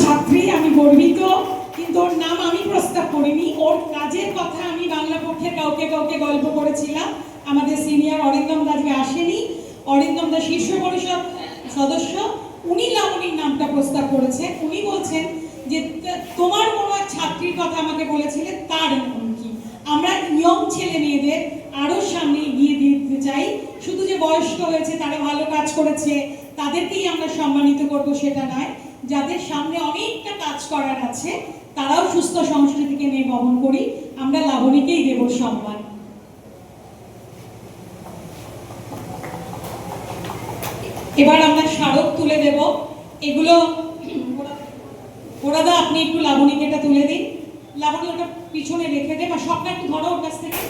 ছাত্রী, আমি গর্বিত, কিন্তু ওর নাম আমি প্রস্তাব করিনি। ওর কাজের কথা আমি বাংলা পক্ষে কাউকে কাউকে গল্প করেছিলাম। আমাদের সিনিয়র অরিন্দম দাসকে আসেনি। অরিন্দম দাস শীর্ষ পরিষদ সদস্য, উনি লাবণীর নামটা প্রস্তাব করেছেন। উনি বলছেন যে তোমার কোনো এক ছাত্রীর কথা আমাকে বলেছিলেন তার নাম কি? আমরা ইয়ং ছেলে মেয়েদের আরও সামনে এগিয়ে দিতে চাই। শুধু যে বয়স্ক হয়েছে, তারা ভালো কাজ করেছে, তাদেরকেই আমরা সম্মানিত করব, সেটা নয়। যাদের সামনে অনেকটা কাজ করার আছে, তারাও সুস্থ সংস্কৃতিকে নিয়ে বহন করি। আমরা লাবণীকেই দেব সম্মান। এবার আমরা স্মারক তুলে দেব। এগুলো, ওরাদা, আপনি একটু লাবণীকে এটা তুলে দিন। লাবণী, ওটা পিছনে রেখে দে, বা সবটা একটু ধরো ওর কাছ থেকে।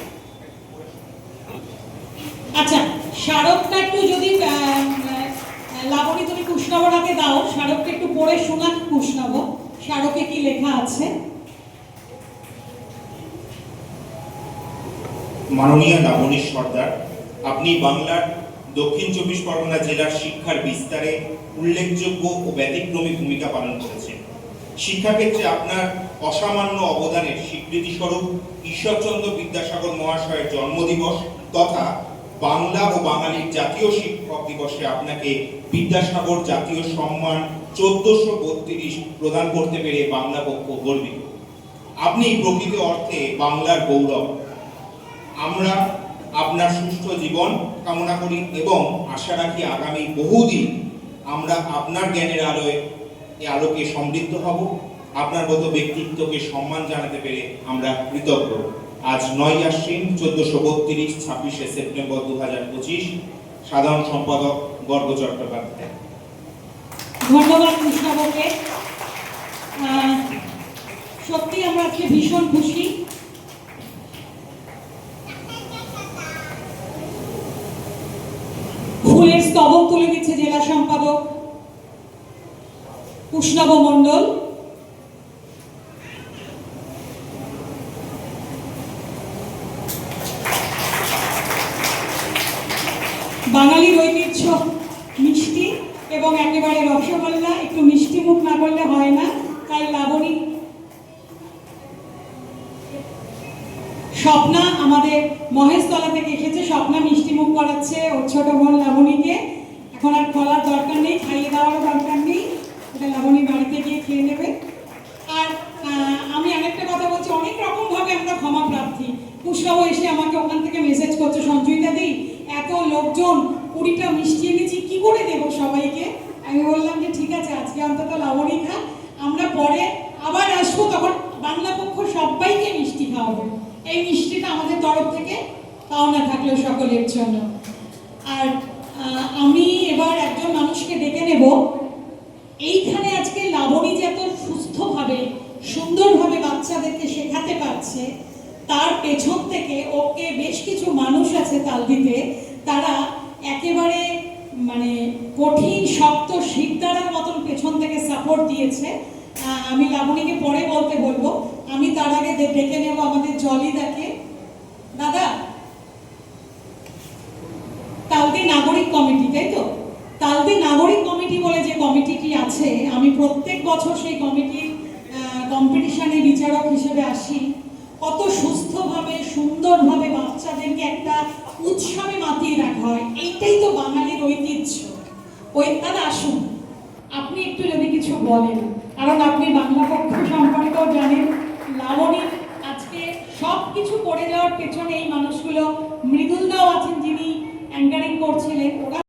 আচ্ছা স্মারকটা একটু যদি লাবণী, তুমি কুষ্ণবর দাও। স্মারকটা একটু পড়ে শোনা কুষ্ণব স্মারকে কি লেখা আছে? মাননীয় লাবণী সর্দার, আপনি বাংলার দক্ষিণ চব্বিশ পরগনা জেলার শিক্ষার বিস্তারে উল্লেখযোগ্য ও ব্যতিক্রমী ভূমিকা পালন করেছেন। শিক্ষাক্ষেত্রে আপনার অসামান্য অবদানের স্বীকৃতি স্বরূপ ঈশ্বরচন্দ্র বিদ্যাসাগর মহাশয়ের জন্মদিবস তথা বাংলা ও বাঙালির জাতীয় শিক্ষক দিবসে আপনাকে বিদ্যাসাগর জাতীয় সম্মান চোদ্দশো বত্রিশ প্রদান করতে পেরে বাংলা পক্ষ গর্বিত। আপনি প্রকৃত অর্থে বাংলার গৌরব। আমরা আপনার সুস্থ জীবন কামনা করি এবং আশা রাখি আগামী বহুদিন আমরা আপনার জ্ঞানের আলোয় এই আলোকে সমৃদ্ধ হব। আপনার মতো ব্যক্তিত্বকে সম্মান জানাতে পেরে আমরা কৃতজ্ঞ। আজ নয় আশ্বিন, চোদ্দশো বত্রিশ, ছাব্বিশে সেপ্টেম্বর দু হাজার পঁচিশ। সাধারণ সম্পাদক গর্গ চট্টোপাধ্যায়। ধন্যবাদ কৃষ্ণবাবুকে সত্যি আমরা আজকে ভীষণ খুশি। ফুলের স্তবক তুলে দিচ্ছে জেলা সম্পাদক উষ্ণব মণ্ডল। বাঙালির ঐতিহ্য, মিষ্টি এবং একেবারে রসগোল্লা, একটু মিষ্টি মুখ না করলে হয় না, তাই লাবণী। স্বপ্না আমাদের মহেশতলা থেকে এসেছে, স্বপ্না মিষ্টি মুখ করাচ্ছে ওর ছোট বোন লাবণীকে। এখন আর খোলার দরকার নেই, খাইয়ে দেওয়ারও দরকার নেই ওটা লাবণী বাড়িতে গিয়ে খেয়ে নেবে। আর আমি আরেকটা কথা বলছি, অনেক রকম ভাবে আমরা ক্ষমা প্রার্থী। পুষ্পাবু এসে আমাকে ওখান থেকে মেসেজ করছে এত লোকজন কুড়িটা মিষ্টি এনেছি, কি করে দেবো সবাইকে? আমি বললাম যে ঠিক আছে, আজকে অন্তত লাবণী খা, আমরা পরে আবার আসব, তখন বাংলা পক্ষ সবাইকে মিষ্টি খাওয়াবো। এই মিষ্টিটা আমাদের তরফ থেকে পাওনা থাকল সকলের জন্য। আর আমি এবার একজন মানুষকে ডেকে নেব। এইখানে আজকে লাবণী যে এত সুস্থভাবে, সুন্দরভাবে বাচ্চাদেরকে শেখাতে পারছে, তার পেছন থেকে ওকে বেশ কিছু মানুষ আছে তালদিতে তারা একেবারে মানে কঠিন, শক্ত শিকদারার মতন পেছন থেকে সাপোর্ট দিয়েছে। আমি লাবণীকে পরে বলতে বলব। আমি তার আগে ডেকে নেব আমাদের জলিদাকে। দাদা, তালদি নাগরিক কমিটি, তাই তো? তালদি নাগরিক কমিটি বলে যে কমিটিটি আছে, আমি প্রত্যেক বছর সেই কমিটির কম্পিটিশনে বিচারক হিসেবে আসি। কত সুস্থভাবে, সুন্দরভাবে বাচ্চাদেরকে একটা উৎসবে মাতিয়ে রাখা হয়। এইটাই তো বাঙালির ঐতিহ্য। ওই দাদা, আসুন। আপনি একটু যদি কিছু বলেন, কারণ আপনি বাংলা পক্ষ সম্পর্কেও জানেন লাবণীর আজকে সব কিছু করে যাওয়ার পেছনে এই মানুষগুলো মৃদুলদাও আছেন যিনি অ্যাঙ্কারিং করছিলেন। ওরা